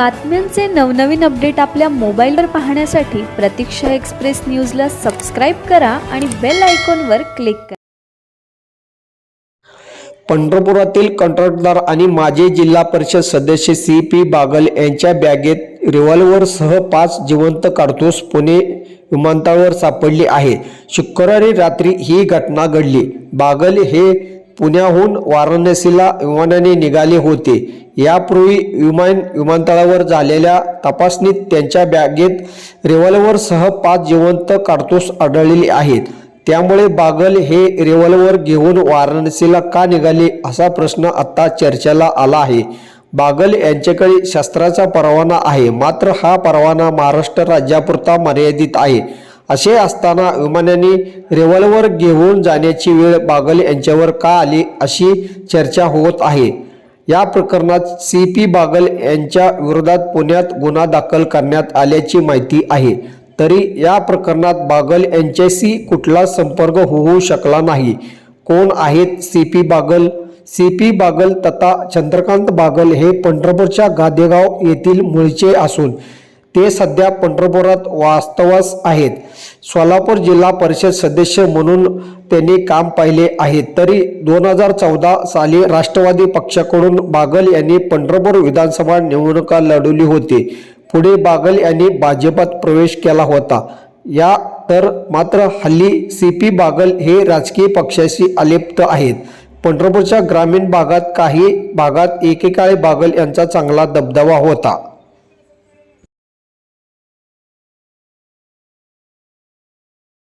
बातम्यांचे नवनवीन अपडेट आपल्या मोबाईलवर पाहण्यासाठी प्रतीक्षा एक्सप्रेस न्यूजला सबस्क्राईब करा आणि बेल आयकॉनवर क्लिक करा. पंढरपुरातील कंत्राटदार आणि माजी जिल्हा परिषद सदस्य सी पी बागल यांच्या बॅगेत रिव्हॉल्व्हरसह पाच जिवंत काडतूस पुणे विमानतळावर सापडली आहे. शुक्रवारी रात्री ही घटना घडली. बागल हे पुण्याहून वाराणसीला विमानाने निघाले होते. यापूर्वी विमान विमानतळावर झालेल्या तपासणीत त्यांच्या बॅगेत रिव्हॉल्व्हरसह पाच जिवंत काडतूस आढळलेली आहेत. त्यामुळे बागल हे रिव्हॉल्व्हर घेऊन वाराणसीला का निघाले असा प्रश्न आता चर्चेला आला आहे. बागल यांच्याकडे शस्त्राचा परवाना आहे. मात्र हा परवाना महाराष्ट्र राज्यापुरता मर्यादित आहे. असे असताना विमानाने रिव्हॉल्व्हर घेऊन जाण्याची वेळ बागल यांच्यावर का आली अशी चर्चा होत आहे. या प्रकरणात सी पी बागल यांच्या विरोधात पुण्यात गुन्हा दाखल करण्यात आल्याची माहिती आहे. तरी या प्रकरणात बागल यांच्याशी कुठला संपर्क होऊ शकला नाही. कोण आहेत C P Bagal? C P Bagal तथा चंद्रकांत बागल हे पंढरपूरच्या गादेगाव येथील मुळचे असून ते सध्या पंढरपुरात वास्तवास आहेत. सोलापूर जिल्हा परिषद सदस्य म्हणून त्यांनी काम पाहिले आहे. तरी दोन हजार चौदा साली राष्ट्रवादी पक्षाकडून बागल यांनी पंढरपूर विधानसभा निवडणुका लढवली होती. पुढे बागल यांनी भाजपात प्रवेश केला होता. या तर मात्र हल्ली सी पी बागल हे राजकीय पक्षाशी अलिप्त आहेत. पंढरपूरच्या ग्रामीण भागात काही भागात एकेकाळी बागल यांचा चांगला दबदबा होता.